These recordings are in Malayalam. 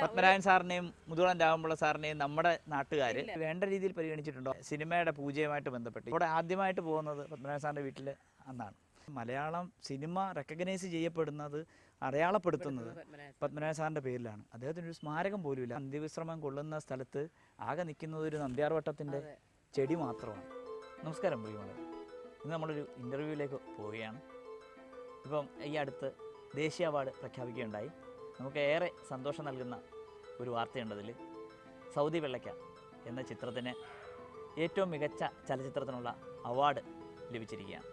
പത്മനാഭൻ സാറിനെയും മുതുകുളം രാമപിള്ള സാറിനെയും നമ്മുടെ നാട്ടുകാർ വേണ്ട രീതിയിൽ പരിഗണിച്ചിട്ടുണ്ടോ? സിനിമയുടെ പൂജയുമായിട്ട് ബന്ധപ്പെട്ട്. ഇവിടെ ആദ്യമായിട്ട് പോകുന്നത് പത്മനാഭൻ സാറിന്റെ വീട്ടിൽ അന്നാണ്. മലയാളം സിനിമ റെക്കഗ്നൈസ് ചെയ്യപ്പെടുന്നത് അടയാളപ്പെടുത്തുന്നത് പത്മനാഭ സാറിന്റെ പേരിലാണ്. അദ്ദേഹത്തിന് ഒരു സ്മാരകം ഇല്ല അന്ത്യവിശ്രമം കൊള്ളുന്ന സ്ഥലത്ത് ആകെ നിൽക്കുന്നത് ഒരു നന്ദ്യാർവട്ടത്തിന്റെ ചെടി മാത്രമാണ്. നമസ്കാരം പ്രിയമോളെ ഇന്ന് നമ്മളൊരു ഇന്റർവ്യൂവിലേക്ക് പോവുകയാണ്. ഇപ്പം ഈ അടുത്ത് ദേശീയ അവാർഡ് പ്രഖ്യാപിക്കുകയുണ്ടായി. നമുക്ക് ഏറെ സന്തോഷം നൽകുന്ന ഒരു വാർത്തയുണ്ടതിൽ സൗദി വെള്ളയ്ക്ക എന്ന ചിത്രത്തിന് ഏറ്റവും മികച്ച ചലച്ചിത്രത്തിനുള്ള അവാർഡ് ലഭിച്ചിരിക്കുകയാണ്.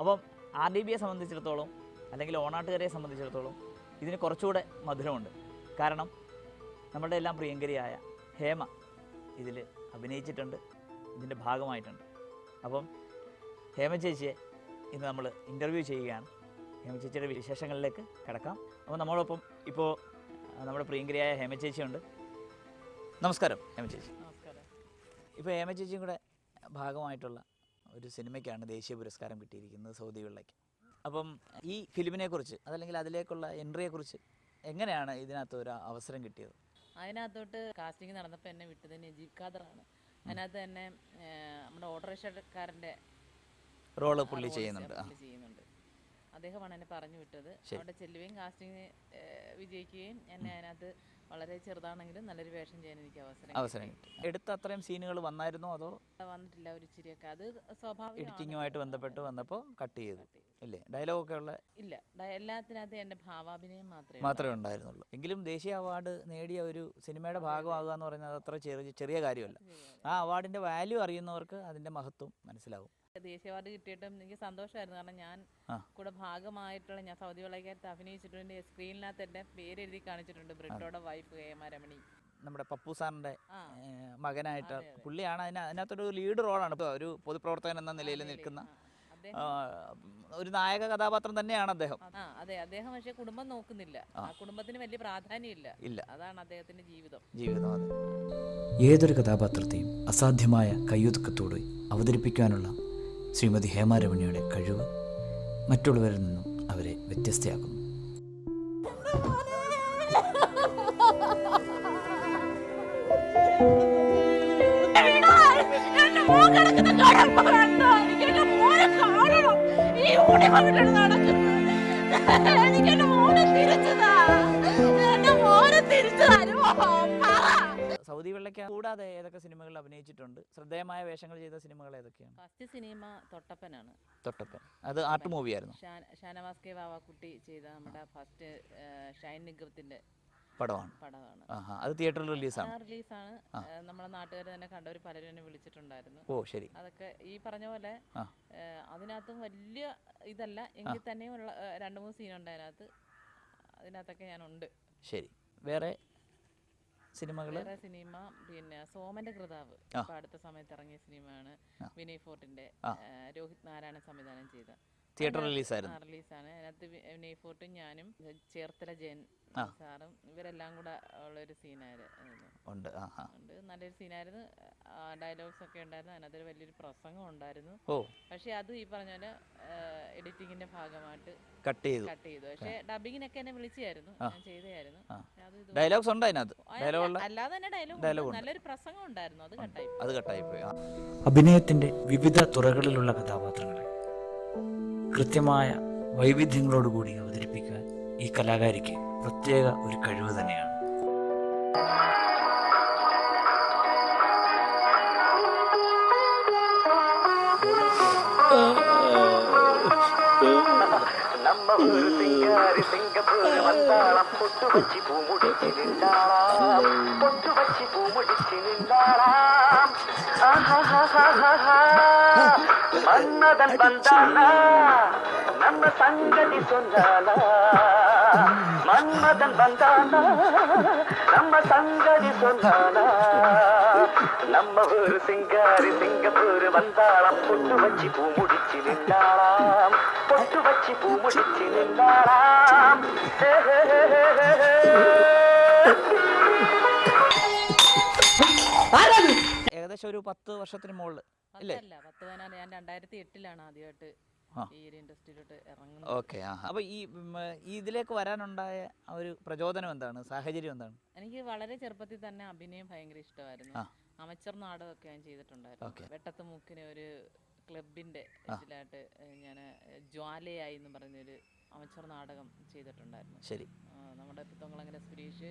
അപ്പം ആർ ഡി ബിയെ സംബന്ധിച്ചിടത്തോളം അല്ലെങ്കിൽ ഓണാട്ടുകരയെ സംബന്ധിച്ചിടത്തോളം ഇതിന് കുറച്ചുകൂടെ മധുരമുണ്ട്. കാരണം നമ്മുടെ എല്ലാം പ്രിയങ്കരിയായ ഹേമ ഇതിൽ അഭിനയിച്ചിട്ടുണ്ട് ഇതിന്റെ ഭാഗമായിട്ടുണ്ട്. അപ്പം ഹേമ ചേച്ചിയെ ഇന്ന് നമ്മൾ ഇന്റർവ്യൂ ചെയ്യുകയാണ്. ഹേമ ചേച്ചിയുടെ വിശേഷങ്ങളിലേക്ക് കിടക്കാം. അപ്പോൾ നമ്മളൊപ്പം ഇപ്പോൾ നമ്മുടെ പ്രിയങ്കരിയായ ഹേമ ചേച്ചിയുണ്ട് നമസ്കാരം ഹേമ ചേച്ചി. നമസ്കാരം. ഇപ്പോൾ ഹേമ ചേച്ചിയും കൂടെ ഭാഗമായിട്ടുള്ള ഒരു സിനിമയ്ക്കാണ് ദേശീയ പുരസ്കാരം കിട്ടിയിരിക്കുന്നത് സൗദി വെള്ളയ്ക്ക്. അപ്പം ഈ ഫിലിമിനെ കുറിച്ച് അതല്ലെങ്കിൽ അതിലേക്കുള്ള എൻട്രിയെക്കുറിച്ച് എങ്ങനെയാണ് ഇതിനകത്ത് ഒരു അവസരം കിട്ടിയത്? അതിനകത്തോട്ട് കാസ്റ്റിംഗ് നടന്നപ്പോൾ എന്നെ വിട്ടത് നജീബ് ഖാദറാണ്. അതിനകത്ത് തന്നെ നമ്മുടെ ഓട്ടോറിക്ഷക്കാരന്റെ റോൾ പുള്ളി ചെയ്യുന്നുണ്ട്. ചെയ്യുന്നുണ്ട്. അദ്ദേഹമാണ് എന്നെ പറഞ്ഞു വിട്ടത്. അവിടെ ചെല്ലുകയും കാസ്റ്റിംഗ് വിജയിക്കുകയും എന്നെ അതിനകത്ത് വളരെ ചെറുതാണെങ്കിലും നല്ലൊരു വേഷം ചെയ്യാൻ എനിക്ക് അവസരം അവസരം കിട്ടി. എടുത്ത അത്രയും സീനുകൾ വന്നായിരുന്നോ അതോ? വന്നിട്ടില്ല ഒരു ഇച്ചിരിയൊക്കെ അത് സ്വാഭാവികം എഡിറ്റിങ്ങുമായിട്ട് ബന്ധപ്പെട്ട് വന്നപ്പോൾ കട്ട് ചെയ്തു. ഇല്ലേ? ഡയലോഗൊക്കെ ഉള്ള ഇല്ല. എല്ലാത്തിനകത്ത് എന്റെ ഭാവാഭിനയം മാത്രമേ മാത്രമേ ഉണ്ടായിരുന്നുള്ളൂ. എങ്കിലും ദേശീയ അവാർഡ് നേടിയ ഒരു സിനിമയുടെ ഭാഗമാകുക എന്ന് പറയുന്നത് അത്ര ചെറിയ ചെറിയ കാര്യമല്ല ആ അവാർഡിന്റെ വാല്യൂ അറിയുന്നവർക്ക് അതിന്റെ മഹത്വം മനസ്സിലാവും. ദേശീയ അവാർഡ് കിട്ടിയിട്ടും എനിക്ക് സന്തോഷമായിരുന്നു. കാരണം ഞാൻ. കൂടെ ഭാഗമായിട്ടുള്ള ഞാൻ സൗദി വിളക്കകത്ത് അഭിനയിച്ചിട്ടുണ്ട്. സ്ക്രീനിനകത്ത് എന്റെ പേര് എഴുതി കാണിച്ചിട്ടുണ്ട്. ബ്രിട്ടോടെ വൈഫ് ഹേമ രമണി നമ്മുടെ പപ്പു സാറിന്റെ മകനായിട്ട് പുള്ളിയാണ്. അതിന് അതിനകത്തൊരു ലീഡ് റോളാണ് ഇപ്പോൾ ഒരു പൊതുപ്രവർത്തകൻ എന്ന നിലയിൽ നിൽക്കുന്ന ഒരു നായക കഥാപാത്രം തന്നെയാണ് അദ്ദേഹം. അതെ അദ്ദേഹം പക്ഷേ കുടുംബം നോക്കുന്നില്ല. ആ. കുടുംബത്തിന് വലിയ പ്രാധാന്യമില്ല. ഇല്ല. അതാണ് അദ്ദേഹത്തിന്റെ ജീവിതം. ജീവിതം അതെ. ഏതൊരു കഥാപാത്രത്തെയും അസാധ്യമായ കയ്യൊതുക്കത്തോടെ അവതരിപ്പിക്കാനുള്ള ശ്രീമതി ഹേമാരമണിയുടെ കഴിവ് മറ്റുള്ളവരിൽ നിന്നും അവരെ വ്യത്യസ്തയാക്കുന്നു എനിക്ക് എന്റെ മോനെ തിരിച്ചു. എന്റെ മോനെ തിരിച്ചു തരുമോ? സൗദി വെള്ളയ്ക്ക കൂടാതെ ഏതൊക്കെ സിനിമകളിൽ അഭിനയിച്ചിട്ടുണ്ട്? ശ്രദ്ധേയമായ വേഷങ്ങൾ ചെയ്ത സിനിമകൾ ഏതൊക്കെയാണ്? ഫസ്റ്റ് സിനിമ തൊട്ടപ്പനാണ്. തൊട്ടപ്പൻ. അത് ആർട്ട് മൂവിയായിരുന്നു? ആയിരുന്നു ഷാനവാസ് കെ വാവാക്കുട്ടി ചെയ്ത നമ്മുടെ ഫസ്റ്റ് ഷൈൻ നിഗത്തിന്റെ പടമാണ്. പടമാണ്. അത് തിയേറ്ററിൽ റിലീസാണ്. റിലീസാണ്. നമ്മുടെ നാട്ടുകാർ തന്നെ കണ്ടവർ പലരും എന്നെ വിളിച്ചിട്ടുണ്ടായിരുന്നു. ഓ ശരി. അതൊക്കെ ഈ പറഞ്ഞ പോലെ. അതിനകത്തും വലിയ ഇതല്ല എങ്കിൽ തന്നെയും ഉള്ള രണ്ട് മൂന്ന് സീനുണ്ട് അതിനകത്ത്. അതിനകത്തൊക്കെ ഞാനുണ്ട്. ശരി. വേറെ സിനിമകൾ വേറെ സിനിമ പിന്നെ സോമന്റെ കൃതാവ്. ഇപ്പൊ അടുത്ത സമയത്ത് ഇറങ്ങിയ സിനിമയാണ് വിനയ് ഫോർട്ടിന്റെ രോഹിത് നാരായണൻ സംവിധാനം ചെയ്ത. തിയേറ്റർ റിലീസായിരുന്നു. റിലീസാണ്. അതിനകത്ത് വി- വിനയ് ഫോർട്ടും ഞാനും ചേർത്തല ജയൻ സാറും ഇവരെല്ലാം കൂടെ ഉള്ള ഒരു സീനായിരുന്നു. ഉണ്ട്. ഉണ്ട്. നല്ലൊരു സീനായിരുന്നു. ഡയലോഗ്സ് ഒക്കെ ഉണ്ടായിരുന്നു. അതിനകത്തൊരു വലിയൊരു പ്രസംഗം ഉണ്ടായിരുന്നു. ഓ. പക്ഷെ അത് ഈ പറഞ്ഞ പോലെ എഡിറ്റിങ്ങിന്റെ ഭാഗമായിട്ട് കട്ട് ചെയ്തു. കട്ട് ചെയ്തു. പക്ഷെ ഡബിങ്ങിനൊക്കെ എന്നെ വിളിച്ചായിരുന്നു. ഞാൻ ചെയ്തതായിരുന്നു. പക്ഷെ ഡയലോഗ്സ് ഉണ്ട് അതിനകത്ത്? അല്ലാതെ തന്നെ ഡയലോഗ് നല്ലൊരു പ്രസംഗം ഉണ്ടായിരുന്നു. അത് കട്ടായി അത് കട്ടായി പോയി. അഭിനയത്തിന്റെ വിവിധ തുറകളിലുള്ള കഥാപാത്രങ്ങളെ. കൃത്യമായ വൈവിധ്യങ്ങളോടുകൂടി അവതരിപ്പിക്കാൻ ഈ കലാകാരിക്ക് പ്രത്യേക ഒരു കഴിവ് തന്നെയാണ് நம்ம ஒரு சிங்காரி சிங்கப்பூர் வந்தாளாம் பொட்டு வச்சு பூ முடிச்சு நின்றாளாம் பொட்டு வச்சு பூ முடிச்சு நின்றாளாம் மன்மதன் வந்தானா? நம்ம சங்கதி சொன்னானா? மன்மதன் வந்தானா? நம்ம சங்கதி சொன்னானா? நம்ம ஒரு சிங்காரி சிங்கப்பூர் வந்தாளாம். பொட்டு வச்சு பூ முடிச்சு நின்றாளாம். பொட்டு வச்சு பூ முடிச்சு நின்றாளாம். ஹே, ஹே, ஹே, ஹே, ஹே, ஹே. ഏകദേശം ഒരു പത്ത് വർഷത്തിന് മുകളിൽ അല്ല പത്ത് പതിനാല് ഞാൻ രണ്ടായിരത്തി എട്ടിലാണ് ആദ്യമായിട്ട് ഈ ഒരു ഇൻഡസ്ട്രിയിലോട്ട് ഇറങ്ങുന്നത്. ഓക്കെ ആ. അപ്പോൾ ഈ ഉം, ഇതിലേക്ക് വരാനുണ്ടായ ആ ഒരു പ്രചോദനം എന്താണ്? സാഹചര്യം എന്താണ്? എനിക്ക് വളരെ ചെറുപ്പത്തിൽ തന്നെ അഭിനയം ഭയങ്കര ഇഷ്ടമായിരുന്നു. ആ. അമച്ചർ നാടകമൊക്കെ ഞാൻ ചെയ്തിട്ടുണ്ടായിരുന്നു. വെട്ടത്ത് മൂക്കിന് ഒരു ക്ലബിന്റെ ഇതിലായിട്ട് ഞാൻ ജ്വാലയായി എന്ന് പറയുന്നൊരു അമച്ചർ നാടകം ചെയ്തിട്ടുണ്ടായിരുന്നു. ശരി. നമ്മുടെ പുത്തങ്കളങ്ങനെ സുരേഷ്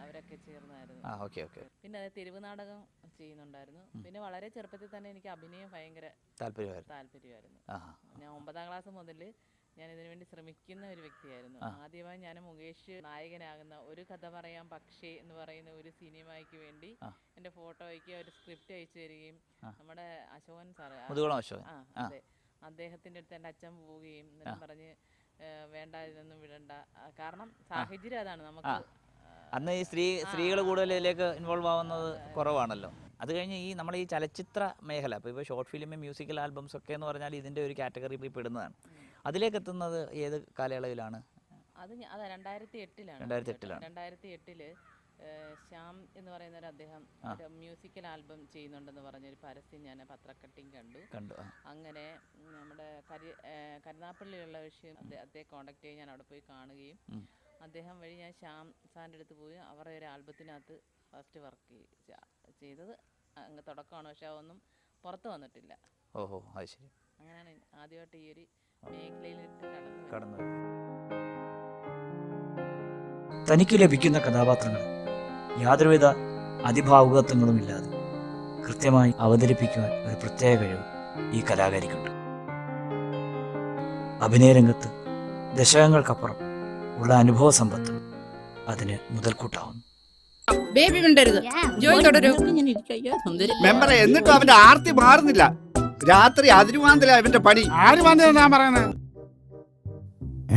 അവരൊക്കെ ചേർന്നായിരുന്നു. പിന്നെ അത് തെരുവ് നാടകം ചെയ്യുന്നുണ്ടായിരുന്നു. പിന്നെ വളരെ ചെറുപ്പത്തിൽ തന്നെ എനിക്ക് അഭിനയം ഭയങ്കര താല്പര്യമായിരുന്നു. ഞാൻ ഒമ്പതാം ക്ലാസ് മുതൽ ഞാൻ ഇതിനു വേണ്ടി ശ്രമിക്കുന്ന ഒരു വ്യക്തിയായിരുന്നു. ആദ്യമായി ഞാൻ മുകേഷ് നായകനാകുന്ന ഒരു കഥ പറയാം പക്ഷേ എന്ന് പറയുന്ന ഒരു സിനിമയ്ക്ക് വേണ്ടി എന്റെ ഫോട്ടോ ഫോട്ടോയ്ക്ക് ഒരു സ്ക്രിപ്റ്റ് അയച്ചു തരികയും നമ്മുടെ അശോകൻ സാറ് ആ. അതെ. അദ്ദേഹത്തിന്റെ അടുത്ത് എന്റെ അച്ഛൻ പോവുകയും എന്നിട്ട് പറഞ്ഞ് "ഏ, വേണ്ട ഇതൊന്നും വിടണ്ട. കാരണം സാഹചര്യം അതാണ്. നമുക്ക്. അന്ന് ഈ സ്ത്രീ സ്ത്രീകൾ കൂടുതൽ ഇതിലേക്ക് ഇൻവോൾവ് ആവുന്നത് കുറവാണല്ലോ. അത് കഴിഞ്ഞ് ഈ നമ്മൾ ഈ ചലച്ചിത്ര മേഖല ഇപ്പോൾ ഇപ്പോൾ ഷോർട്ട് ഫിലിം മ്യൂസിക്കൽ ആൽബംസ് ഒക്കെ എന്ന് പറഞ്ഞാൽ ഇതിന്റെ ഒരു കാറ്റഗറി പെടുന്നതാണ്. അതിലേക്ക് എത്തുന്നത് ഏത് കാലയളവിലാണ്? അത് അത് രണ്ടായിരത്തി എട്ടിലാണ് രണ്ടായിരത്തി എട്ടിലാണ്. രണ്ടായിരത്തി എട്ടിൽ ശ്യാം എന്ന് പറയുന്ന ഒരു അദ്ദേഹം ഒരു മ്യൂസിക്കൽ ആൽബം ചെയ്യുന്നുണ്ടെന്ന് പറഞ്ഞൊരു പരസ്യം ഞാൻ പത്രക്കട്ടിങ് കണ്ടു. കണ്ടു അങ്ങനെ നമ്മുടെ കരി കരുനാപ്പള്ളിയുള്ള വിഷയം അദ്ദേഹം അദ്ദേഹം കോണ്ടാക്ട് ചെയ്ത് ഞാൻ അവിടെ പോയി കാണുകയും അദ്ദേഹം വഴി ഞാൻ ശ്യാം സാറിന്റെ അടുത്ത് പോയി അവരുടെ ഒരു ആൽബത്തിനകത്ത് ഫസ്റ്റ് വർക്ക് ചെയ്തത്. അങ്ങ് തുടക്കമാണ് പക്ഷെ അതൊന്നും പുറത്ത് വന്നിട്ടില്ല. ഓഹോ അത് ശരി. അങ്ങനെയാണ് ആദ്യമായിട്ട് ഈ ഒരു മേഖലയിലേക്ക് തനിക്ക് ലഭിക്കുന്ന കഥാപാത്രങ്ങൾ യാതൊരുവിധ അതിഭാവുകത്വങ്ങളും ഇല്ലാതെ കൃത്യമായി അവതരിപ്പിക്കുവാൻ ഒരു പ്രത്യേക കഴിവ് ഈ കലാകാരിക്കുണ്ട്. അഭിനയരംഗത്ത് ദശകങ്ങൾക്കപ്പുറം ഉള്ള അനുഭവ സമ്പത്ത് അതിന് മുതൽക്കൂട്ടാവുന്നു. ബേബി മിണ്ടരുത്. ജോയി തുടരൂ. മെമ്പറെ എന്നിട്ടും അവന്റെ ആർത്തി മാറുന്നില്ല. രാത്രി അതിരുവാന്തല ഇവന്റെ പണി. ആര് വന്നേ ഞാൻ പറയുന്നത്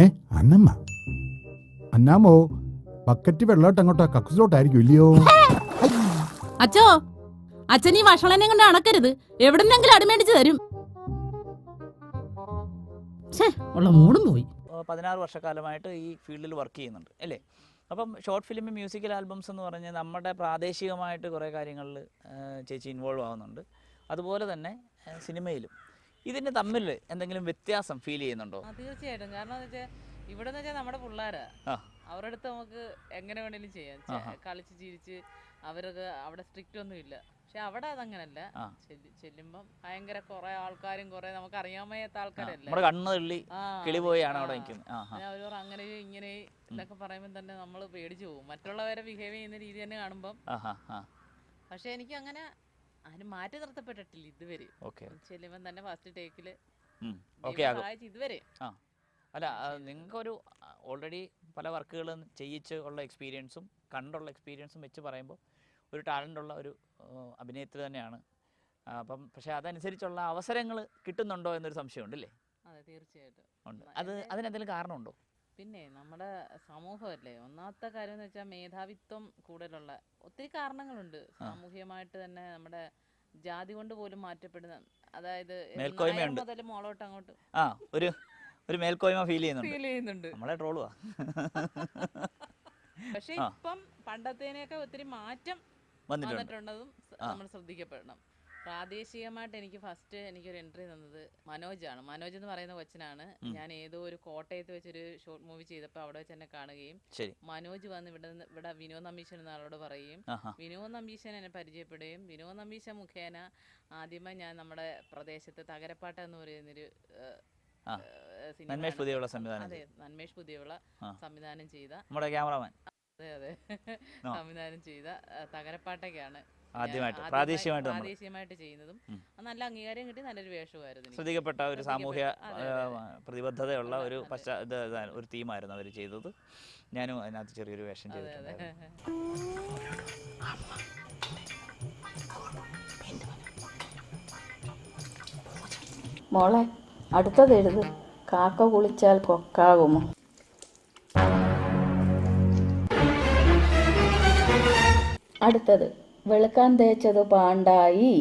ഏ അന്നമ്മ? അന്നാമോ ബക്കറ്റ് വെള്ളോട്ട് അങ്ങോട്ടോ കക്കൂസിലോട്ടായിരിക്കും ഇല്ലയോ? അച്ഛോ അച്ഛൻ ഈ വഷളനെ കൊണ്ട് അണക്കരുത്. എവിടെന്നെങ്കിലും അടിമേടിച്ച് തരും. ഛേ ഉള്ള മൂടും പോയി. ഏഹ് പതിനാറ് വർഷക്കാലമായിട്ട് ഈ ഫീൽഡിൽ വർക്ക് ചെയ്യുന്നുണ്ട് അല്ലേ? അപ്പം ഷോർട്ട് ഫിലിം മ്യൂസിക്കൽ ആൽബംസ് എന്ന് പറഞ്ഞ് നമ്മുടെ പ്രാദേശികമായിട്ട് കുറേ കാര്യങ്ങളിൽ ചേച്ചി ഇൻവോൾവ് ആവുന്നുണ്ട്. അതുപോലെ തന്നെ സിനിമയിലും. ഇതിന് തമ്മിൽ എന്തെങ്കിലും വ്യത്യാസം ഫീൽ ചെയ്യുന്നുണ്ടോ? തീർച്ചയായിട്ടും. കാരണം എന്ന് വെച്ചാൽ ഇവിടെ എന്ന് വെച്ചാൽ നമ്മുടെ പിള്ളേരാ. അവരുടെ അടുത്ത് നമുക്ക് എങ്ങനെ വേണേലും ചെയ്യാം. കളിച്ച് ചിരിച്ച് അവരൊക്കെ അവിടെ സ്ട്രിക്റ്റ് ഒന്നും ഇല്ല. പക്ഷെ അവിടെ അതങ്ങനല്ല. ചെല്ലുമ്പം ഭയങ്കര കുറെ ആൾക്കാരും കുറെ നമുക്ക് അറിയാൻ വയ്യാത്ത ആൾക്കാരല്ലേ? നമ്മുടെ കണ്ണ് തള്ളി ആ, കിളി അതെ. പോയാണ് അവിടെ പറയും അങ്ങനെ ഇങ്ങനെ ഇതൊക്കെ പറയുമ്പോൾ തന്നെ നമ്മൾ പേടിച്ചു പോകും. മറ്റുള്ളവരെ ബിഹേവ് ചെയ്യുന്ന രീതി തന്നെ കാണുമ്പം. പക്ഷെ എനിക്ക് അങ്ങനെ അതിന് മാറ്റി നിർത്തപ്പെട്ടിട്ടില്ല ഇതുവരെ. ഓക്കെ. ചെല്ലുമ്പോൾ തന്നെ ഫസ്റ്റ് ടേക്കിൽ ഓക്കെ സഹായിച്ചു ഇതുവരെ. അല്ല നിങ്ങൾക്കൊരു ഓൾറെഡി പല വർക്കുകളും ചെയ്യിച്ച് ഉള്ള എക്സ്പീരിയൻസും കണ്ടുള്ള എക്സ്പീരിയൻസും വെച്ച് പറയുമ്പോൾ ഒരു ടാലന്റ് ഉള്ള ഒരു അഭിനേത്രി തന്നെയാണ്. അപ്പം പക്ഷേ അതനുസരിച്ചുള്ള അവസരങ്ങൾ കിട്ടുന്നുണ്ടോ എന്നൊരു സംശയമുണ്ടല്ലേ? അതെ തീർച്ചയായിട്ടും. ഉണ്ട്. അത് അതിനെന്തെങ്കിലും കാരണമുണ്ടോ? പിന്നെ നമ്മുടെ സമൂഹമല്ലേ? ഒന്നാമത്തെ കാര്യം എന്ന് വെച്ചാൽ മേധാവിത്വം കൂടുതലുള്ള ഒത്തിരി കാരണങ്ങളുണ്ട്. സാമൂഹ്യമായിട്ട് തന്നെ നമ്മുടെ ജാതി കൊണ്ട് പോലും മാറ്റപ്പെടുന്ന അതായത്. മുതൽ മോളോട്ട് അങ്ങോട്ട്. ആ ഒരു ഒരു മേൽക്കോയ്മ ഫീൽ ചെയ്യുന്നുണ്ട്. ഫീൽ ചെയ്യുന്നുണ്ട്. നമ്മളെ ട്രോളുവാ പക്ഷെ. ഇപ്പം പണ്ടത്തേനെയൊക്കെ ഒത്തിരി മാറ്റം വന്നിട്ടുണ്ട്. വന്നിട്ടുണ്ടതും നമ്മൾ ശ്രദ്ധിക്കപ്പെടണം. പ്രാദേശികമായിട്ട് എനിക്ക് ഫസ്റ്റ് എനിക്കൊരു എൻട്രി തന്നത് മനോജാണ് മനോജ് എന്ന് പറയുന്ന കൊച്ചിനാണ്. ഞാൻ ഏതോ ഒരു കോട്ടയത്ത് വെച്ചൊരു ഷോർട്ട് മൂവി ചെയ്തപ്പോൾ അവിടെ വെച്ച് എന്നെ കാണുകയും മനോജ് വന്ന് ഇവിടെ ഇവിടെ വിനോദ് നമ്പീശൻ എന്ന ആളോട് പറയുകയും ആഹാ. വിനോദ് നമ്പീശൻ എന്നെ പരിചയപ്പെടുകയും വിനോദ് നമ്പീശൻ മുഖേന ആദ്യമായി ഞാൻ നമ്മുടെ പ്രദേശത്ത് തകരപ്പാട്ട എന്ന് പറയുന്നൊരു. നന്മേഷ് പുതിയുള്ള സംവിധാനം അതെ നന്മേഷ് പുതിയുള്ള സംവിധാനം ചെയ്ത. നമ്മുടെ ക്യാമറാമാൻ. അതെ അതെ. സംവിധാനം ചെയ്ത തകരപ്പാട്ടൊക്കെയാണ് തകരപ്പാട്ടയ്ക്കാണ്. ആദ്യമായിട്ട് പ്രാദേശികമായിട്ട് നമ്മൾ പ്രാദേശികമായിട്ട് ചെയ്യുന്നതും. നല്ല അംഗീകാരം കിട്ടി നല്ലൊരു വേഷമായിരുന്നു. ശ്രദ്ധിക്കപ്പെട്ട ഒരു സാമൂഹ്യ പ്രതിബദ്ധതയുള്ള ഒരു പശ്ചാത്ത ഒരു തീമായിരുന്നു അവർ ചെയ്തത്. ഞാനും അതിനകത്ത് ചെറിയൊരു വേഷം ചെയ്തിട്ടുണ്ട് ചെയ്തിട്ടുണ്ടായിരുന്നു. മോളെ അടുത്തത് എഴുത്. കാക്ക കുളിച്ചാൽ കൊക്കാകുമോ? അടുത്തത്. വെളുക്കാൻ തേച്ചത് പാണ്ടായി.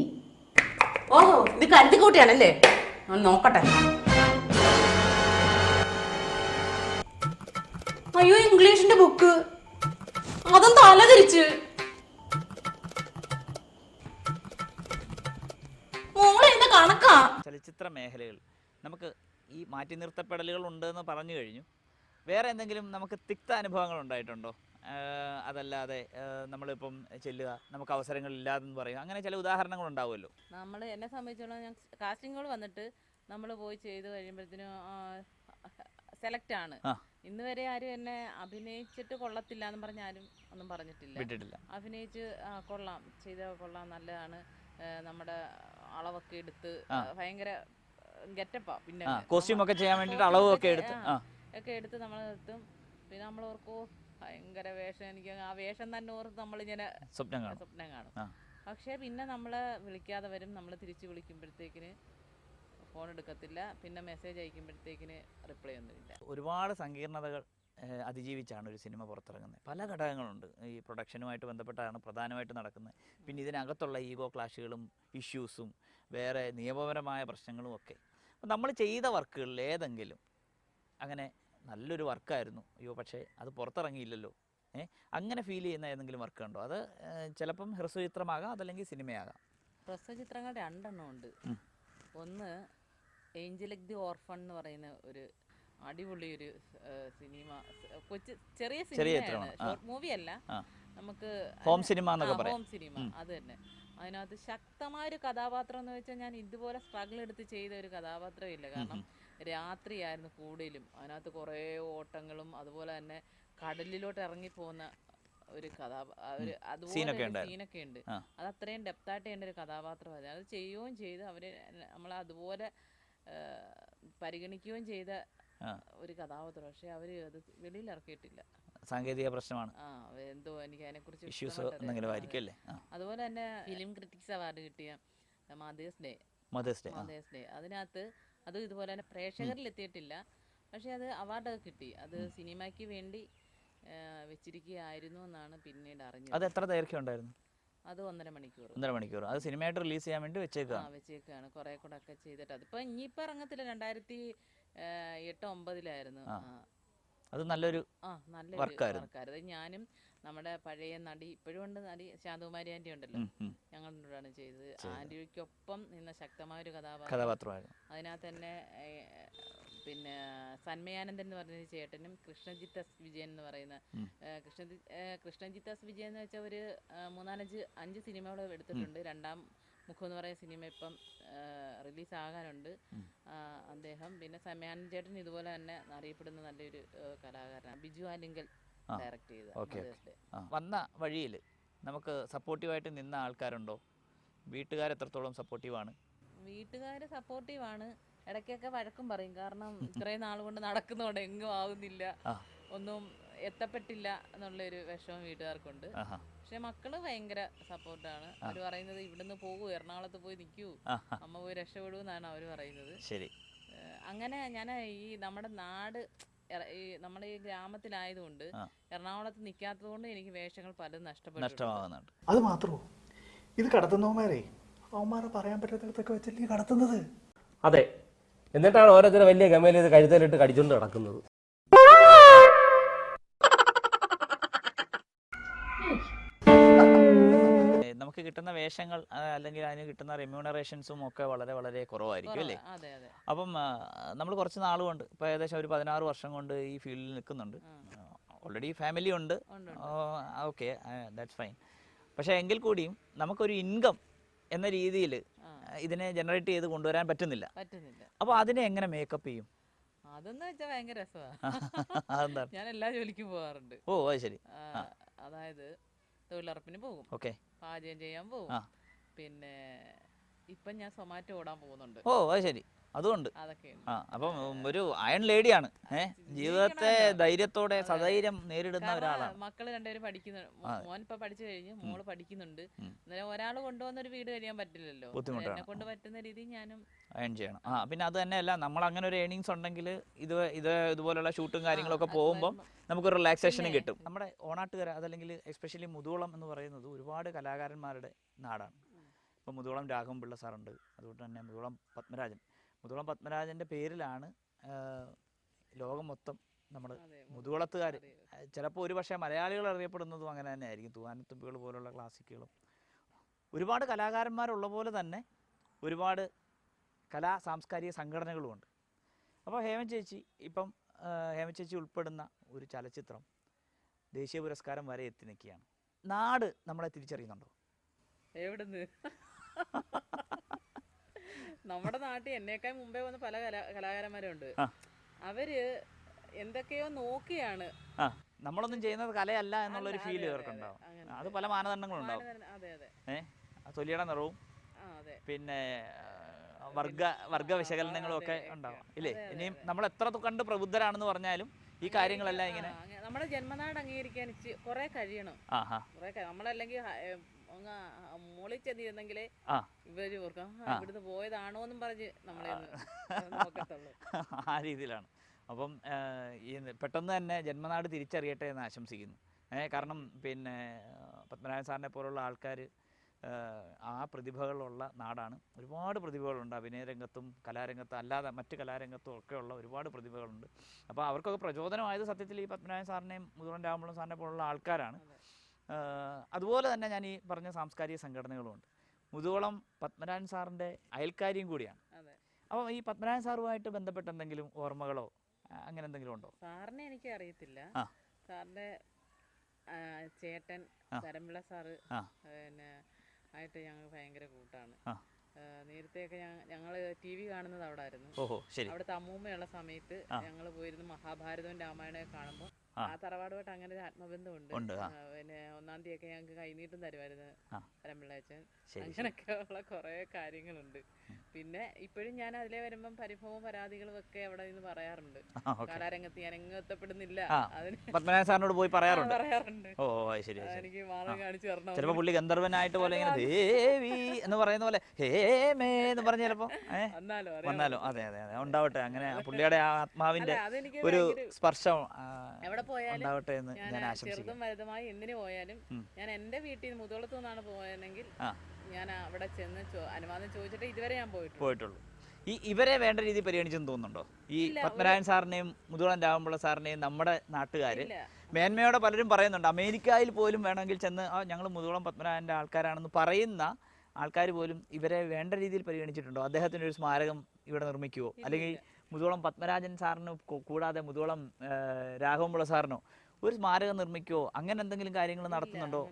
ഓഹോ ഇത് കരുതിക്കൂട്ടിയാണല്ലേ ഒന്ന് നോക്കട്ടെ. അയ്യോ ഇംഗ്ലീഷിന്റെ ബുക്ക്. അതും തല തിരിച്ച് മോളെ എന്താ കണക്കാ. ചലച്ചിത്ര മേഖലകൾ. നമുക്ക് ഈ മാറ്റി നിർത്തപ്പെടലുകൾ ഉണ്ടെന്ന് പറഞ്ഞു കഴിഞ്ഞു. വേറെ എന്തെങ്കിലും നമുക്ക് തിക്ത അനുഭവങ്ങൾ ഉണ്ടായിട്ടുണ്ടോ? അതല്ലാതെ നമ്മളിപ്പം ചെല്ലുക നമുക്ക് അവസരങ്ങൾ അവസരങ്ങളില്ലാതെന്ന് പറയും അങ്ങനെ ചില ഉദാഹരണങ്ങൾ ഉണ്ടാവുമല്ലോ. നമ്മൾ എന്നെ സംബന്ധിച്ചോളം ഞാൻ കാസ്റ്റിങ്ങുകൾ വന്നിട്ട് നമ്മൾ പോയി ചെയ്ത് കഴിയുമ്പോഴത്തേനും സെലക്ട് ആണ്. ഇന്ന് വരെ ആരും എന്നെ അഭിനയിച്ചിട്ട് കൊള്ളത്തില്ല എന്ന് പറഞ്ഞ ആരും ഒന്നും പറഞ്ഞിട്ടില്ല. വിട്ടിട്ടില്ല. അഭിനയിച്ച് കൊള്ളാം ചെയ്ത കൊള്ളാം നല്ലതാണ്. നമ്മുടെ അളവൊക്കെ എടുത്ത് ഭയങ്കര ഗെറ്റപ്പാ. പിന്നെ കോസ്റ്റ്യൂം ഒക്കെ ചെയ്യാൻ വേണ്ടിയിട്ട് അളവൊക്കെ എടുത്ത് ഒക്കെ എടുത്ത് നമ്മൾ നിർത്തും. പിന്നെ നമ്മൾ ഓർക്കോ ഭയങ്കര വേഷം. എനിക്ക് ആ വേഷം തന്നെ ഓർത്ത് നമ്മളിങ്ങനെ സ്വപ്നം കാണും. സ്വപ്നം കാണും. പക്ഷേ പിന്നെ നമ്മളെ വിളിക്കാതെ വരും. നമ്മൾ തിരിച്ച് വിളിക്കുമ്പോഴത്തേക്കിന് ഫോൺ എടുക്കത്തില്ല. പിന്നെ മെസ്സേജ് അയക്കുമ്പോഴത്തേക്കിന് റിപ്ലൈ ഒന്നുമില്ല ഒരുപാട് സങ്കീർണതകൾ അതിജീവിച്ചാണ് ഒരു സിനിമ പുറത്തിറങ്ങുന്നത്. പല ഘടകങ്ങളുണ്ട്. ഈ പ്രൊഡക്ഷനുമായിട്ട് ബന്ധപ്പെട്ടാണ് പ്രധാനമായിട്ട് നടക്കുന്നത്. പിന്നെ ഇതിനകത്തുള്ള ഈഗോ ക്ലാഷുകളും ഇഷ്യൂസും വേറെ നിയമപരമായ പ്രശ്നങ്ങളും ഒക്കെ. നമ്മൾ ചെയ്ത വർക്കുകളിൽ ഏതെങ്കിലും അങ്ങനെ നല്ലൊരു വർക്കായിരുന്നു. അയ്യോ പക്ഷേ അത് പുറത്തിറങ്ങിയില്ലല്ലോ. ഏ അങ്ങനെ ഫീൽ ചെയ്യുന്ന ഏതെങ്കിലും വർക്ക് ഉണ്ടോ? അത് ചിലപ്പം ഹ്രസ്വചിത്രമാകാം അതല്ലെങ്കിൽ സിനിമയാകാം. ഹ്രസ്വചിത്രങ്ങൾ രണ്ടെണ്ണം ഉണ്ട്. ഒന്ന് ഏഞ്ചലിക് ദി ഓർഫൺ എന്ന് പറയുന്ന ഒരു അടിപൊളി ഒരു സിനിമ. കൊച്ചു ചെറിയ സിനിമ സിനിമയാണ്. ഷോർട്ട് മൂവി അല്ല. നമുക്ക് ഹോം സിനിമ ഹോം സിനിമ. അത് തന്നെ. അതിനകത്ത് ശക്തമായ ഒരു കഥാപാത്രം എന്ന് വെച്ചാൽ ഞാൻ ഇതുപോലെ സ്ട്രഗിൾ എടുത്ത് ചെയ്ത ഒരു കഥാപാത്രം ഇല്ല. കാരണം രാത്രിയായിരുന്നു കൂടുതലും. അതിനകത്ത് കുറേ ഓട്ടങ്ങളും അതുപോലെ തന്നെ കടലിലോട്ട് ഇറങ്ങി പോകുന്ന ഒരു കഥാ ഒരു അതുപോലെ സീനൊക്കെ ഉണ്ട്. അത് അത്രയും ഡെപ്തായിട്ട് ചെയ്യേണ്ട ഒരു കഥാപാത്രമായിരുന്നു അത് ചെയ്യുകയും ചെയ്ത് അവർ നമ്മളെ അതുപോലെ പരിഗണിക്കുകയും ചെയ്ത ഒരു കഥാപാത്രം. പക്ഷെ അവർ അത് വെളിയിൽ ഇറക്കിയിട്ടില്ല. സാങ്കേതിക പ്രശ്നമാണ്. ആ എന്തോ എനിക്ക് അതിനെക്കുറിച്ച് ഇഷ്യൂസ് എന്തെങ്കിലും അറിയാം. ആയിരിക്കും അല്ലേ അതുപോലെ തന്നെ ഫിലിം ക്രിറ്റിക്സ് അവാർഡ് കിട്ടിയ mother's day mother's day mother's day അതിനകത്ത് അത് ഇതുപോലെ തന്നെ പ്രേക്ഷകരിൽ എത്തിയിട്ടില്ല. പക്ഷേ അത് അവാർഡൊക്കെ കിട്ടി. അത് സിനിമയ്ക്ക് വേണ്ടി വെച്ചിരിക്കുകയായിരുന്നു എന്നാണ് പിന്നീട് അറിഞ്ഞത്. അത് എത്ര ദൈർഘ്യം ഉണ്ടായിരുന്നു അത് ഒന്നര മണിക്കൂർ. ഒന്നര മണിക്കൂർ. അത് സിനിമയായിട്ട് റിലീസ് ചെയ്യാൻ വേണ്ടി വെച്ചേക്കാണ് വെച്ചേക്കാണ് കുറെ കൂടെ ഒക്കെ ചെയ്തിട്ട്. അതിപ്പോ ഇനിയിപ്പോ ഇറങ്ങത്തില്ല. രണ്ടായിരത്തി എട്ട് ഒമ്പതിലായിരുന്നു. അത് നല്ലൊരു ആ നല്ലൊരു വർക്കായിരുന്നു. ഞാനും നമ്മുടെ പഴയ നടി ഇപ്പോഴും ഉണ്ട് നടി ശാന്തകുമാരി ആന്റി ഉണ്ടല്ലോ. ഞങ്ങളോടാണ് ചെയ്തത്. ആന്റിക്കൊപ്പം നിന്ന ശക്തമായ ഒരു കഥാപാത്രം. കഥാപാത്രമായിരുന്നു. അതിനകത്ത് തന്നെ പിന്നെ സന്മയാനന്ദൻ എന്ന് പറയുന്ന ചേട്ടനും കൃഷ്ണജിത്ത് എസ് വിജയൻ എന്ന് പറയുന്ന കൃഷ്ണജി കൃഷ്ണജിത്ത് എസ് വിജയൻ എന്ന് വെച്ചാൽ ഒരു മൂന്നാലഞ്ച് അഞ്ച് സിനിമകൾ എടുത്തിട്ടുണ്ട്. രണ്ടാം മുഖം എന്ന് പറയുന്ന സിനിമ ഇപ്പം റിലീസ് ആകാനുണ്ട്. അദ്ദേഹം പിന്നെ സന്മയാനന്ദൻ ചേട്ടൻ ഇതുപോലെ തന്നെ അറിയപ്പെടുന്ന നല്ലൊരു കലാകാരൻ കലാകാരനാണ്. ബിജു ആലിങ്കൽ ഡയറക്റ്റ് ചെയ്ത വന്ന വഴിയിൽ നമുക്ക് സപ്പോർട്ടീവായിട്ട് നിന്ന ആൾക്കാരുണ്ടോ? വീട്ടുകാർ എത്രത്തോളം സപ്പോർട്ടീവാണ്? വീട്ടുകാർ സപ്പോർട്ടീവാണ്. ഇടയ്ക്കൊക്കെ വഴക്കും പറയും. കാരണം ഇത്രയും നാൾ കൊണ്ട് നടക്കുന്നതുകൊണ്ട് എങ്ങും ആവുന്നില്ല. ഒന്നും എത്തപ്പെട്ടില്ല എന്നുള്ളൊരു വിഷമം വീട്ടുകാർക്കുണ്ട്. പക്ഷെ മക്കൾ ഭയങ്കര സപ്പോർട്ടാണ്. അവർ പറയുന്നത് ഇവിടുന്ന് പോകൂ എറണാകുളത്ത് പോയി നിൽക്കൂ അമ്മ പോയി രക്ഷപ്പെടൂ എന്നാണ് അവർ പറയുന്നത്. ശരി. അങ്ങനെ ഞാൻ ഈ നമ്മുടെ നാട് ഈ നമ്മുടെ ഈ ഗ്രാമത്തിലായതുകൊണ്ട്. എറണാകുളത്ത് നിൽക്കാത്തത് കൊണ്ട് എനിക്ക് വേഷങ്ങൾ പലതും നഷ്ടപ്പെട്ടു അത് മാത്രമോ ഇത് കടത്തുന്നവന്മാരെ? അവന്മാരെ പറയാൻ പറ്റാത്തടത്തൊക്കെ വെച്ചല്ലേ കടത്തുന്നത്? അതെ. എന്നിട്ടാണ് ഓരോരുത്തരും വലിയ ഗമയിൽ ഇത് കഴുത്തലിട്ട് കടിച്ചുകൊണ്ട് നടക്കുന്നത്. നമുക്ക് കിട്ടുന്ന വേഷങ്ങൾ അല്ലെങ്കിൽ അതിന് കിട്ടുന്ന റെമ്യൂണറേഷൻസും ഒക്കെ വളരെ വളരെ കുറവായിരിക്കും അല്ലേ? അപ്പം നമ്മൾ കുറച്ച് നാൾ കൊണ്ട് ഇപ്പം ഏകദേശം ഒരു പതിനാറ് വർഷം കൊണ്ട് ഈ ഫീൽഡിൽ നിൽക്കുന്നുണ്ട്. ഓൾറെഡി ഫാമിലി ഉണ്ട്. ഓക്കെ ദാറ്റ്സ് ഫൈൻ പക്ഷേ എങ്കിൽ കൂടിയും നമുക്കൊരു ഇൻകം എന്ന രീതിയിൽ ഇതിനെ ജനറേറ്റ് ചെയ്ത് കൊണ്ടുവരാൻ പറ്റുന്നില്ല. അപ്പോൾ അതിനെ എങ്ങനെ മേക്കപ്പ് ചെയ്യും? അതെന്ന് വെച്ചാൽ ഭയങ്കര രസമാണ് ഞാൻ എല്ലാ ജോലിക്കും പോകാറുണ്ട്. ഓ അത് ശരി. അതായത് തൊഴിലുറപ്പിന് പോകും. ഓക്കെ പാചകം ചെയ്യാൻ പോകും പിന്നെ ഇപ്പം ഞാൻ സൊമാറ്റോ ഓടാൻ പോകുന്നുണ്ട്. ഓ അത് ശരി. അതുകൊണ്ട്. ആ അപ്പം ഒരു അയൺ ലേഡിയാണ്. ഏ ജീവിതത്തെ ധൈര്യത്തോടെ. സധൈര്യം നേരിടുന്ന ഒരാളാണ്. മക്കൾ രണ്ടുപേരും പഠിക്കുന്നു മോൻ ഇപ്പൊ പഠിച്ചു കഴിഞ്ഞു മോൾ പഠിക്കുന്നുണ്ട്. അന്നേരം ഒരാൾ കൊണ്ടുവന്ന ഒരു വീട് കഴിയാൻ പറ്റില്ലല്ലോ. എന്നെ കൊണ്ട് പറ്റുന്ന രീതിയിൽ ഞാനും അയൺ ചെയ്യണം. ആ പിന്നെ അത് തന്നെയല്ല നമ്മൾ അങ്ങനെ ഒരു ഏണിങ്സ് ഉണ്ടെങ്കിൽ ഇത് ഇത് ഇതുപോലുള്ള ഷൂട്ടും കാര്യങ്ങളൊക്കെ പോകുമ്പോൾ നമുക്ക് റിലാക്സേഷനും കിട്ടും. നമ്മുടെ ഓണാട്ടുകര അതല്ലെങ്കിൽ എസ്പെഷ്യലി മുതുകുളം എന്ന് പറയുന്നത് ഒരുപാട് കലാകാരന്മാരുടെ നാടാണ്. ഇപ്പം മുതുകുളം രാഘവൻ പിള്ള സാറുണ്ട്. അതുകൊണ്ട് തന്നെ മുതുകുളം പത്മരാജൻ. മുതുകുളം പത്മരാജന്റെ പേരിലാണ് ലോകം മൊത്തം നമ്മൾ മുതുകുളത്തുകാർ. ചിലപ്പോൾ ഒരു പക്ഷേ മലയാളികൾ അറിയപ്പെടുന്നതും അങ്ങനെ തന്നെ ആയിരിക്കും തൂവാനത്തുമ്പികൾ പോലുള്ള ക്ലാസിക്കുകളും. ഒരുപാട് കലാകാരന്മാരുള്ള പോലെ തന്നെ ഒരുപാട് കലാ സാംസ്കാരിക സംഘടനകളുമുണ്ട് അപ്പോൾ ഹേമ ചേച്ചി ഇപ്പം ഹേമ ചേച്ചി ഉൾപ്പെടുന്ന ഒരു ചലച്ചിത്രം ദേശീയ പുരസ്കാരം വരെ എത്തി നിൽക്കുകയാണ്. നാട് നമ്മളെ തിരിച്ചറിയുന്നുണ്ടോ? എവിടുന്ന്? നമ്മുടെ നാട്ടിൽ എന്നേക്കാൾ മുമ്പേ വന്ന പല കലാ കലാകാരന്മാരുണ്ട്. അവർ എന്തൊക്കെയോ നോക്കിയാണ്. നമ്മളൊന്നും ചെയ്യുന്നത് കലയല്ല എന്നുള്ള ഒരു ഫീൽ ഇവർക്കുണ്ടാവും അത് പല മാനദണ്ഡങ്ങളുണ്ടാവും ഏഹ് തൊലിയുടെ നിറവും പിന്നെ വർഗ വർഗ വിശകലനങ്ങളും ഒക്കെ ഉണ്ടാവും. ഇല്ലേ? ഇനിയും നമ്മൾ എത്ര കണ്ട് പ്രബുദ്ധരാണെന്ന് പറഞ്ഞാലും ഈ കാര്യങ്ങളെല്ലാം ഇങ്ങനെ നമ്മുടെ ജന്മനാട് അംഗീകരിക്കാൻ കുറെ കഴിയണം. നമ്മളല്ലെങ്കിൽ ഹ- മോളി അങ്ങ് ആ ചെന്നിരുന്നെങ്കിലേ ഇവർ ഓർക്കും "ആ, ആ. ഇവിടുന്ന് പോയതാണോ എന്നും പറഞ്ഞ് നമ്മളെ നോക്കത്തുള്ളൂ. ആ രീതിയിലാണ്. അപ്പം ഈ പെട്ടെന്ന് തന്നെ ജന്മനാട് തിരിച്ചറിയട്ടെ എന്ന് ആശംസിക്കുന്നു. കാരണം പിന്നെ പത്മനാഭൻ സാറിനെ പോലുള്ള ആൾക്കാർ ആ പ്രതിഭകളുള്ള നാടാണ്. ഒരുപാട് പ്രതിഭകളുണ്ട്. അഭിനയ രംഗത്തും കലാരംഗത്തും അല്ലാതെ മറ്റ് കലാരംഗത്തും ഒക്കെയുള്ള ഒരുപാട് പ്രതിഭകളുണ്ട്. അപ്പോൾ അവർക്കൊക്കെ പ്രചോദനമായത് സത്യത്തിൽ ഈ പത്മനാഭൻ സാറിനെയും മുതുവൻ രാമകുളം സാറിനെ പോലുള്ള ആൾക്കാരാണ്. അതുപോലെ തന്നെ ഞാൻ ഈ പറഞ്ഞ സാംസ്കാരിക സംഘടനകളുമുണ്ട്. മുതുകുളം പത്മനാഭൻ സാറിന്റെ അയൽക്കാരിയും കൂടിയാണ്. അപ്പം ഈ പത്മനാഭൻ സാറുമായിട്ട് ബന്ധപ്പെട്ട എന്തെങ്കിലും ഓർമ്മകളോ അങ്ങനെ എന്തെങ്കിലും ഉണ്ടോ? സാറിനെ എനിക്ക് അറിയത്തില്ല. സാറിന്റെ ചേട്ടൻ. തരമ്പിള സാറ് പിന്നെ ആയിട്ട് ഞങ്ങൾ ഭയങ്കര കൂട്ടാണ്. നേരത്തെയൊക്കെ ഞങ്ങൾ ടി വി കാണുന്നത് അവിടെ ആയിരുന്നു അവിടുത്തെ അമ്മൂമ്മയുള്ള സമയത്ത്. ഞങ്ങൾ പോയിരുന്നു മഹാഭാരതവും രാമായണവും കാണുമ്പോൾ ആ. തറവാടുമായിട്ട് അങ്ങനെ ഒരു ആത്മബന്ധമുണ്ട്. ഉണ്ട്, ഉണ്ട്, ആ, പിന്നെ ഒന്നാം തീയതി ഒക്കെ ഞങ്ങൾക്ക് കൈനീട്ടം തരുമായിരുന്നു പരമ്പിള്ളാച്ചൻ. തരമ്പിള്ളാച്ചൻ ശരി, ശരി. അങ്ങനെയൊക്കെ ഉള്ള കുറേ കാര്യങ്ങളുണ്ട്. പിന്നെ ഇപ്പോഴും ഞാൻ അതിലെ വരുമ്പം പരിഭവ പരാതികളും ഒക്കെ അവിടെ നിന്ന് പറയാറുണ്ട്. കലാരംഗത്ത് ഞാൻ എങ്ങും എത്തപ്പെടുന്നില്ല. ആ സാറിനോട് പോയി പറയാറുണ്ട്. പറയാറുണ്ട്. ഓ ശരി എനിക്ക് മാർഗം കാണിച്ചു തരണം. ചിലപ്പോൾ പുള്ളി ഗന്ധർവനായിട്ട് പോലെ ഇങ്ങനെ ദേവി എന്ന് പറയുന്ന പോലെ ഹേമേ എന്ന് പറഞ്ഞ ചിലപ്പോ വന്നാലോ. അതെ അതെ അതെ. ഉണ്ടാവട്ടെ. അങ്ങനെ പുള്ളിയുടെ ആത്മാവിന്റെ ഒരു സ്പർശം എവിടെ പോയാലും ഉണ്ടാവട്ടെ എന്ന് ഞാൻ ചെറുതും വലുതുമായി എന്തിനു പോയാലും ഞാൻ എന്റെ വീട്ടിൽ മുതോളത്തു നിന്നാണ് പോയതെങ്കിൽ. ഞാൻ അവിടെ ചെന്ന് അനുവാദം ചോദിച്ചിട്ട് ഇതുവരെ ഞാൻ പോയിട്ടുള്ളൂ. പോയിട്ടുള്ളൂ. ഈ ഇവരെ വേണ്ട രീതിയിൽ പരിഗണിച്ചെന്ന് തോന്നുന്നുണ്ടോ? ഈ പത്മരാജൻ പത്മനാഭൻ സാറിനെയും മുതുകുളം രാമപിള്ള സാറിനെയും നമ്മുടെ നാട്ടുകാർ മേന്മയോടെ പലരും പറയുന്നുണ്ട് അമേരിക്കയിൽ പോലും വേണമെങ്കിൽ ചെന്ന് ആ ഞങ്ങൾ മുതുകുളം പത്മനാഭന്റെ ആൾക്കാരാണെന്ന് പറയുന്ന ആൾക്കാർ പോലും ഇവരെ വേണ്ട രീതിയിൽ പരിഗണിച്ചിട്ടുണ്ടോ? അദ്ദേഹത്തിന്റെ ഒരു സ്മാരകം ഇവിടെ നിർമ്മിക്കുവോ? അല്ലെങ്കിൽ മുതുകുളം പത്മരാജൻ സാറിന് കൂടാതെ മുതുകുളം രാഘവൻപിള്ള സാറിനോ ഒരു സ്മാരകം നിർമ്മിക്കുവോ? അങ്ങനെ എന്തെങ്കിലും കാര്യങ്ങൾ നടത്തുന്നുണ്ടോ?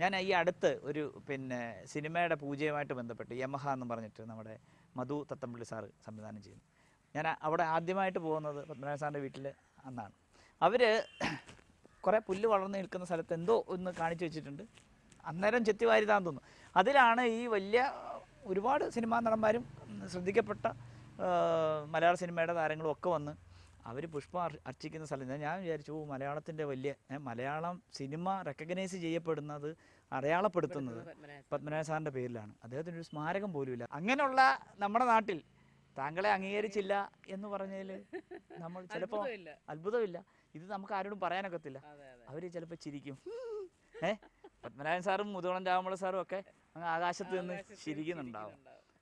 ഞാൻ ഈ അടുത്ത് ഒരു പിന്നെ സിനിമയുടെ പൂജയുമായിട്ട് ബന്ധപ്പെട്ട് യമഹ എന്ന് പറഞ്ഞിട്ട് നമ്മുടെ മധു തത്തമ്പള്ളി സാറ് സംവിധാനം ചെയ്യുന്നു. ഞാൻ അവിടെ ആദ്യമായിട്ട് പോകുന്നത് പത്മനാഭ സാറിന്റെ വീട്ടിൽ അന്നാണ്. അവർ കുറേ പുല്ല് വളർന്ന് നിൽക്കുന്ന സ്ഥലത്ത് എന്തോ ഒന്ന് കാണിച്ചു വെച്ചിട്ടുണ്ട്. അന്നേരം ചെത്തിവാരിതാന്ന് തോന്നുന്നു. അതിലാണ് ഈ വലിയ ഒരുപാട് സിനിമാ നടന്മാരും ശ്രദ്ധിക്കപ്പെട്ട മലയാള സിനിമയുടെ താരങ്ങളും ഒക്കെ വന്ന് അവർ പുഷ്പം അർ- അർച്ചിക്കുന്ന സ്ഥലം. ഞാൻ വിചാരിച്ചു ഓ മലയാളത്തിന്റെ വലിയ മലയാളം സിനിമ റെക്കഗ്നൈസ് ചെയ്യപ്പെടുന്നത് അടയാളപ്പെടുത്തുന്നത്. പത്മനാഭ സാറിന്റെ പേരിലാണ്. അദ്ദേഹത്തിന് ഒരു സ്മാരകം പോലുമില്ല അങ്ങനെയുള്ള നമ്മുടെ നാട്ടിൽ താങ്കളെ അംഗീകരിച്ചില്ല എന്ന് പറഞ്ഞതിൽ നമ്മൾ ചിലപ്പോൾ അത്ഭുതമില്ല. ഇത് നമുക്ക് ആരോടും പറയാനൊക്കത്തില്ല. അവർ ചിലപ്പോൾ ചിരിക്കും. ഏ പത്മനാഭൻ സാറും മുതുകുളം രാമമുള്ള സാറും ഒക്കെ അങ്ങ് ആകാശത്ത് നിന്ന് ചിരിക്കുന്നുണ്ടാവും.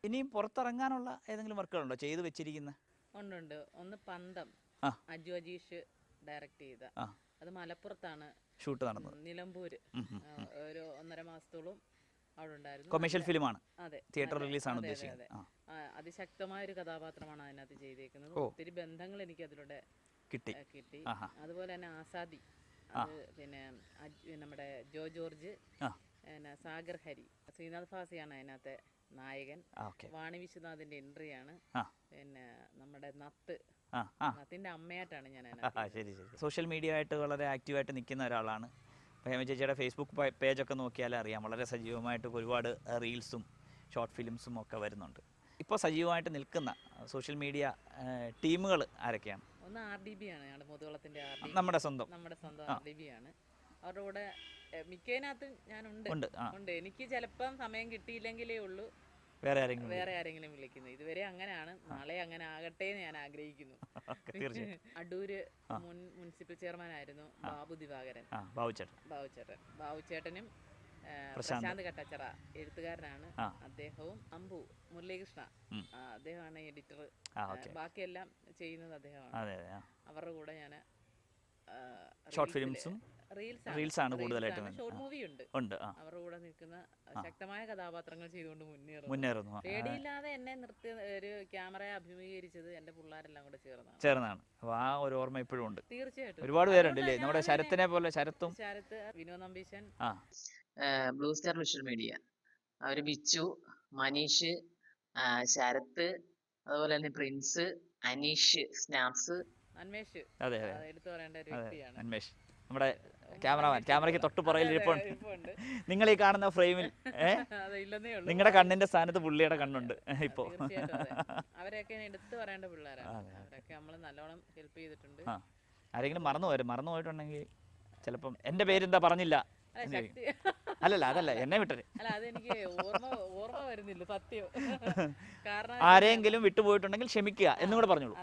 ഇനിയും പുറത്തിറങ്ങാനുള്ള ഏതെങ്കിലും വർക്കുകളുണ്ടോ? ചെയ്തു വെച്ചിരിക്കുന്ന? ഉണ്ട് ഉണ്ട്. ഒന്ന് പന്തം. അജു അജീഷ് ഡയറക്ട് ചെയ്ത. അത് മലപ്പുറത്താണ്. ഷൂട്ട് നടന്നത്. നിലമ്പൂര്. ഒരു ഒന്നര മാസത്തോളം അവിടെ ഉണ്ടായിരുന്നു. കൊമേഴ്ഷ്യൽ ഫിലിമാണ്. അതെ. തിയേറ്റർ റിലീസാണ് ഉദ്ദേശിക്കുന്നത് അതിശക്തമായ ഒരു കഥാപാത്രമാണ് അതിനകത്ത് ചെയ്തേക്കുന്നത്. ഒത്തിരി ബന്ധങ്ങൾ എനിക്ക് അതിലൂടെ കിട്ടി. കിട്ടി. അതുപോലെ തന്നെ ആസാദി. അത് പിന്നെ നമ്മുടെ ജോ ജോർജ്. പിന്നെ സാഗർ ഹരി. ശ്രീനാഥ് ഫാസിയാണ് അതിനകത്തെ നായകൻ. വാണി വിശ്വനാഥിന്റെ എൻട്രിയാണ് പിന്നെ നമ്മുടെ നത്ത് ആ അമ്മയായിട്ടാണ് ഞാൻ ശരി ശരി. സോഷ്യൽ മീഡിയ ആയിട്ട് വളരെ ആക്റ്റീവായിട്ട് നിൽക്കുന്ന ഒരാളാണ്. അപ്പോൾ ഹേമ ചേച്ചിയുടെ ഫേസ്ബുക്ക് പേജ് പേജൊക്കെ നോക്കിയാൽ അറിയാം. വളരെ സജീവമായിട്ട് ഒരുപാട് റീൽസും ഷോർട്ട് ഫിലിംസും ഒക്കെ വരുന്നുണ്ട്. ഇപ്പോൾ സജീവമായിട്ട് നിൽക്കുന്ന സോഷ്യൽ മീഡിയ ടീമുകൾ ആരൊക്കെയാണ്? ഒന്ന് ആർ ഡി ബി ആണ്. ഞങ്ങളുടെ ഡി നമ്മുടെ സ്വന്തം. നമ്മുടെ സ്വന്തം ആർ ഡി ബി ആണ്. അവരുടെ കൂടെ മിക്കതിനകത്ത് ഞാനുണ്ട്. ഉണ്ട്. എനിക്ക് ചിലപ്പം സമയം കിട്ടിയില്ലെങ്കിലേ ഉള്ളൂ. വേറെ ആരെങ്കിലും വേറെ ആരെങ്കിലും വിളിക്കുന്നു. ഇതുവരെ അങ്ങനെയാണ് നാളെ അങ്ങനെ ആകട്ടെ എന്ന് ഞാൻ ആഗ്രഹിക്കുന്നു അടൂര് മുൻ മുനിസിപ്പൽ ചെയർമാൻ ആയിരുന്നു ബാബു ദിവാകരൻ. ബാബുചേട്ടൻ ബാബുചേട്ടൻ ബാബുചേട്ടനും പ്രശാന്ത്. കട്ടച്ചറ എഴുത്തുകാരനാണ്. അദ്ദേഹവും അമ്പു മുരളീകൃഷ്ണ. അദ്ദേഹമാണ് എഡിറ്റർ. ബാക്കിയെല്ലാം ചെയ്യുന്നത് അദ്ദേഹമാണ്. അവരുടെ കൂടെ ഞാൻ ഷോർട്ട് ഫിലിംസും റീൽസ് ആണ് കൂടുതലായിട്ട്. ഷോർട്ട് മൂവി ഉണ്ട് ഉണ്ട് അവരുടെ കൂടെ നിൽക്കുന്ന ശക്തമായ കഥാപാത്രങ്ങൾ ചെയ്തുകൊണ്ട് മുന്നേറുന്നു. മുന്നേറുന്നു. പേടിയില്ലാതെ എന്നെ നിർത്തി ഒരു ക്യാമറയെ അഭിമുഖീകരിച്ചത് എന്റെ പിള്ളേരെല്ലാം കൂടെ ചേർന്നാണ്. ചേർന്നാണ്. അപ്പോൾ ആ ഒരു ഓർമ്മ ഇപ്പോഴും ഉണ്ട്. തീർച്ചയായിട്ടും. ഒരുപാട് പേരുണ്ട് ഇല്ലേ നമ്മുടെ ശരത്തിനെ പോലെ ശരത്തും ശരത്ത് വിനോദ് നമ്പീശൻ. ആ. Blue star visual media. അവർ ബിച്ചു മനീഷ് ശരത്ത് അതുപോലെ തന്നെ പ്രിൻസ് അനീഷ് സ്നാപ്സ്. അന്വേഷ്. അതെ അതെ. അത് എടുത്തു പറയേണ്ട ഒരു വ്യക്തിയാണ്. അന്വേഷ്. നമ്മുടെ ക്യാമറമാൻ ക്യാമറയ്ക്ക് തൊട്ട് പുറകിൽ ഇരിപ്പുണ്ട്. നിങ്ങൾ ഈ കാണുന്ന ഫ്രെയിമിൽ നിങ്ങളുടെ കണ്ണിന്റെ സ്ഥാനത്ത് പുള്ളിയുടെ കണ്ണുണ്ട് ഇപ്പോ. അവരെയൊക്കെ എടുത്തു പറയേണ്ട പിള്ളേരാണ്. അവരൊക്കെ നമ്മൾ നല്ലോണം ഹെൽപ്പ് ചെയ്തിട്ടുണ്ട്. ആരെങ്കിലും മറന്നു പോരും മറന്നു പോയിട്ടുണ്ടെങ്കിൽ ചിലപ്പം എന്റെ പേരെന്താ പറഞ്ഞില്ല. അല്ലല്ല അതല്ല എന്നെ വിട്ടത് ആരെങ്കിലും വിട്ടുപോയിട്ടുണ്ടെങ്കിൽ ക്ഷമിക്കുക എന്നും കൂടെ പറഞ്ഞോളൂ.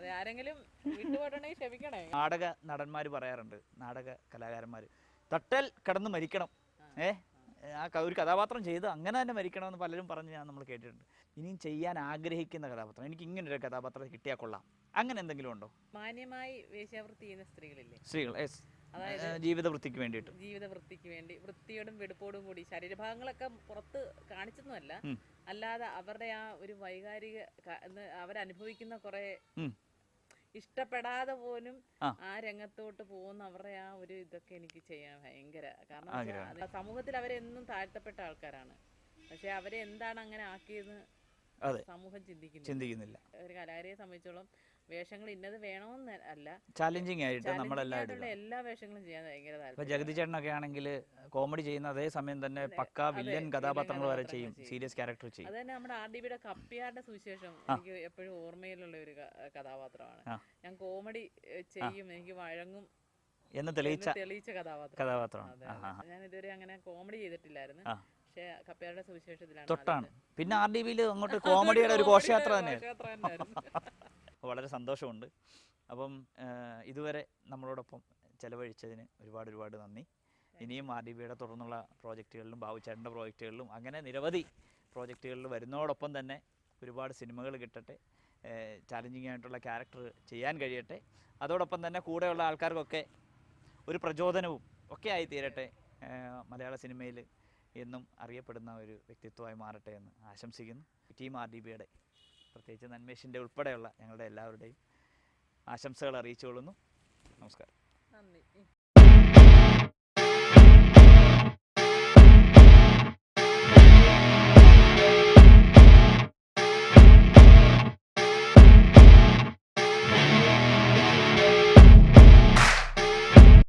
അതെ ആരെങ്കിലും വിട്ടുപോയിട്ടുണ്ടെങ്കിൽ ക്ഷമിക്കണേ. നാടക നടന്മാർ പറയാറുണ്ട്. നാടക കലാകാരന്മാർ തട്ടൽ കിടന്ന് മരിക്കണം. ഏ? ആ ഒരു കഥാപാത്രം ചെയ്ത് അങ്ങനെ തന്നെ മരിക്കണമെന്ന് പലരും പറഞ്ഞ് ഞാൻ നമ്മൾ കേട്ടിട്ടുണ്ട്. ഇനിയും ചെയ്യാൻ ആഗ്രഹിക്കുന്ന കഥാപാത്രം. എനിക്ക് ഇങ്ങനെ ഒരു കഥാപാത്രം കിട്ടിയാൽ കൊള്ളാം. അങ്ങനെ എന്തെങ്കിലും ഉണ്ടോ? മാന്യമായി വേശ്യാവൃത്തി ചെയ്യുന്ന സ്ത്രീകളില്ലേ? സ്ത്രീകൾ ജീവിത വൃത്തിക്ക് വേണ്ടിയിട്ട്. ജീവിത വൃത്തിക്ക് വേണ്ടി വൃത്തിയോടും വെടുപ്പോടും കൂടി ശരീരഭാഗങ്ങളൊക്കെ പുറത്ത് കാണിച്ചൊന്നുമല്ല അല്ലാതെ അവരുടെ ആ ഒരു വൈകാരിക അവരനുഭവിക്കുന്ന കുറെ. ഇഷ്ടപ്പെടാതെ പോലും ആ. രംഗത്തോട്ട് പോകുന്ന അവരുടെ ആ ഒരു ഇതൊക്കെ എനിക്ക് ചെയ്യാൻ ഭയങ്കര കാരണം സമൂഹത്തിൽ അവരെന്നും താഴ്ത്തപ്പെട്ട ആൾക്കാരാണ്. പക്ഷെ അവരെ എന്താണ് അങ്ങനെ ആക്കിയത് സമൂഹം ചിന്തിക്കുന്നില്ല. ഒരു കലാകാരിയെ സംബന്ധിച്ചോളം വേഷങ്ങൾ ഇന്നത് വേണമെന്ന് അല്ല. ചാലഞ്ചിങ് ആയിട്ട് നമ്മളെല്ലാവരും നമ്മളെല്ലാം എല്ലാ വേഷങ്ങളും ചെയ്യാൻ ഭയങ്കര താല്പര്യം. ജഗതി ചേട്ടനൊക്കെ ആണെങ്കിൽ കോമഡി ചെയ്യുന്ന അതേ സമയം തന്നെ പക്ക വില്ലൻ കഥാപാത്രങ്ങൾ വരെ ചെയ്യും. സീരിയസ് ക്യാരക്ടർ ചെയ്യും. അത് തന്നെ നമ്മുടെ ആർ ഡി ബിയുടെ കപ്പിയാരുടെ സുവിശേഷം എനിക്ക് എപ്പോഴും ഓർമ്മയിലുള്ള ഒരു കഥാപാത്രമാണ്. ഞാൻ കോമഡി ചെയ്യും എനിക്ക് വഴങ്ങും എന്ന് തെളിയിച്ച തെളിയിച്ച കഥാപാത്രം. കഥാപാത്രമാണ്. ഞാൻ ഇതുവരെ അങ്ങനെ കോമഡി ചെയ്തിട്ടില്ലായിരുന്നു. പക്ഷേ കപ്പിയാരുടെ സുവിശേഷത്തിലാണ് തൊട്ടാണ്. പിന്നെ ആർ ഡി ബിയിൽ അങ്ങോട്ട് കോമഡിയുടെ ഒരു ഘോഷയാത്ര തന്നെയായിരുന്നു. വളരെ സന്തോഷമുണ്ട്. അപ്പം ഇതുവരെ നമ്മളോടൊപ്പം ചിലവഴിച്ചതിന് ഒരുപാട് ഒരുപാട് നന്ദി. ഇനിയും ആർ ഡി ബിയുടെ തുടർന്നുള്ള പ്രോജക്റ്റുകളിലും ബാബുചേട്ടന്റെ പ്രോജക്റ്റുകളിലും അങ്ങനെ നിരവധി പ്രോജക്റ്റുകളിൽ വരുന്നതോടൊപ്പം തന്നെ ഒരുപാട് സിനിമകൾ കിട്ടട്ടെ ചാലഞ്ചിങ് ആയിട്ടുള്ള ക്യാരക്ടർ ചെയ്യാൻ കഴിയട്ടെ. അതോടൊപ്പം തന്നെ കൂടെയുള്ള ആൾക്കാർക്കൊക്കെ ഒരു പ്രചോദനവും ഒക്കെ ആയി തീരട്ടെ മലയാള സിനിമയിൽ എന്നും അറിയപ്പെടുന്ന ഒരു വ്യക്തിത്വമായി മാറട്ടെ എന്ന് ആശംസിക്കുന്നു. ടീം ആർ ഡി ബിയുടെ പ്രത്യേകിച്ച് നന്മേഷിന്റെ ഉൾപ്പെടെയുള്ള ഞങ്ങളുടെ എല്ലാവരുടെയും ആശംസകൾ അറിയിച്ചുകൊള്ളുന്നു. നമസ്കാരം. നന്ദി.